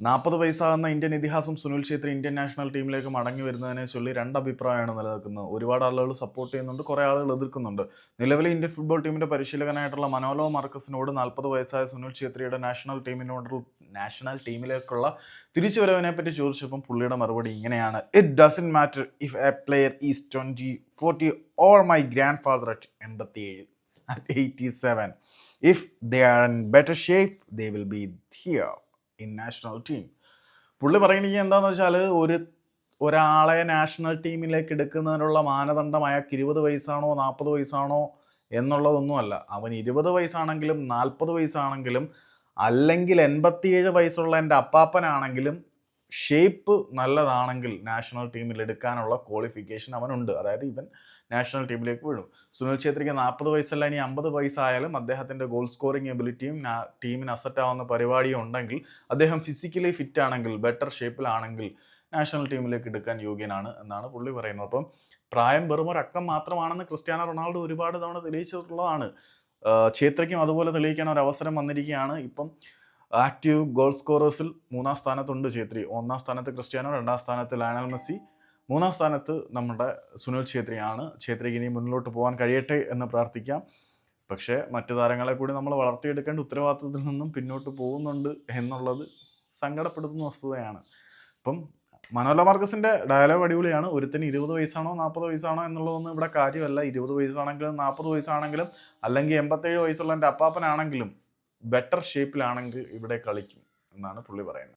നാൽപ്പത് വയസ്സാകുന്ന ഇന്ത്യൻ ഇതിഹാസം Sunil Chhetri Indian national ടീമിലേക്ക് മടങ്ങി വരുന്നതിനെ ചൊല്ലി രണ്ട് അഭിപ്രായമാണ് നിലനിൽക്കുന്നത്. ഒരുപാട് ആളുകൾ സപ്പോർട്ട് ചെയ്യുന്നുണ്ട് കുറേ ആളുകൾ എതിർക്കുന്നുണ്ട്. നിലവിലെ ഇന്ത്യൻ ഫുട്ബോൾ ടീമിന്റെ പരിശീലകനായിട്ടുള്ള മനോലോ മാർക്കസിനോട് നാൽപ്പത് വയസ്സായ സുനിൽ ഛേത്രിയുടെ നാഷണൽ ടീമിനോട് നാഷണൽ ടീമിലേക്കുള്ള തിരിച്ചുവരവിനെ പറ്റി ചോദിച്ചപ്പം പുള്ളിയുടെ മറുപടി ഇങ്ങനെയാണ്. It doesn't matter if a player is twenty forty or my grandfather at എൺപത്തി ഏഴ് at eighty seven if they are in better shape they will be here in national team പുള്ളി പറയുന്നത് എന്താണെന്ന് വെച്ചാൽ ഒരു ഒരാളെ നാഷണൽ ടീമിലേക്ക് എടുക്കുന്നതിനുള്ള മാനദണ്ഡം അയാൾക്ക് ഇരുപത് വയസ്സാണോ നാൽപ്പത് വയസ്സാണോ എന്നുള്ളതൊന്നുമല്ല. അവൻ ഇരുപത് വയസ്സാണെങ്കിലും നാൽപ്പത് വയസ്സാണെങ്കിലും അല്ലെങ്കിൽ എൺപത്തിയേഴ് വയസ്സുള്ള എന്റെ അപ്പാപ്പനാണെങ്കിലും ഷേപ്പ് നല്ലതാണെങ്കിൽ നാഷണൽ ടീമിൽ എടുക്കാനുള്ള ക്വാളിഫിക്കേഷൻ അവനുണ്ട്. അതായത് ഇവൻ നാഷണൽ ടീമിലേക്ക് വീഴും. സുനിൽ ഛേത്രിക്ക് നാൽപ്പത് വയസ്സല്ല ഇനി അമ്പത് വയസ്സായാലും അദ്ദേഹത്തിന്റെ ഗോൾ സ്കോറിംഗ് എബിലിറ്റിയും ടീമിന് അസറ്റ് ആവുന്ന പരിപാടിയും ഉണ്ടെങ്കിൽ അദ്ദേഹം ഫിസിക്കലി ഫിറ്റ് ആണെങ്കിൽ ബെറ്റർ ഷേപ്പിലാണെങ്കിൽ നാഷണൽ ടീമിലേക്ക് എടുക്കാൻ യോഗ്യനാണ് എന്നാണ് പുള്ളി പറയുന്നത്. അപ്പം പ്രായം വെറും ഒരു അക്കം മാത്രമാണെന്ന് ക്രിസ്ത്യാനോ റൊണാൾഡോ ഒരുപാട് തവണ തെളിയിച്ചിട്ടുള്ളതാണ്. ഛേത്രയ്ക്കും അതുപോലെ തെളിയിക്കാൻ ഒരു അവസരം വന്നിരിക്കുകയാണ്. ഇപ്പം ആക്റ്റീവ് ഗോൾ സ്കോറേഴ്സിൽ മൂന്നാം സ്ഥാനത്തുണ്ട് ഛേത്രി. ഒന്നാം സ്ഥാനത്ത് ക്രിസ്ത്യാനോ രണ്ടാം സ്ഥാനത്ത് ലയണൽ മെസ്സി. മൂന്നാം സ്ഥാനത്ത് നമ്മുടെ സുനിൽ ഛേത്രിയാണ്. ഛേത്രിക്ക് ഇനി മുന്നിലോട്ട് പോകാൻ കഴിയട്ടെ എന്ന് പ്രാർത്ഥിക്കാം. പക്ഷേ മറ്റ് താരങ്ങളെ കൂടി നമ്മൾ വളർത്തിയെടുക്കേണ്ട ഉത്തരവാദിത്തത്തിൽ നിന്നും പിന്നോട്ട് പോകുന്നുണ്ട് എന്നുള്ളത് സങ്കടപ്പെടുത്തുന്ന വസ്തുതയാണ്. അപ്പം മനോല മാർക്കസിന്റെ ഡയലോഗ് അടിപൊളിയാണ്. ഒരുത്തിന് ഇരുപത് വയസ്സാണോ നാൽപ്പത് വയസ്സാണോ എന്നുള്ളതൊന്നും ഇവിടെ കാര്യമല്ല. ഇരുപത് വയസ്സാണെങ്കിലും നാൽപ്പത് വയസ്സാണെങ്കിലും അല്ലെങ്കിൽ എൺപത്തേഴ് വയസ്സുള്ള എന്റെ അപ്പാപ്പനാണെങ്കിലും ബെറ്റർ ഷേപ്പിലാണെങ്കിൽ ഇവിടെ കളിക്കും എന്നാണ് പുള്ളി പറയുന്നത്.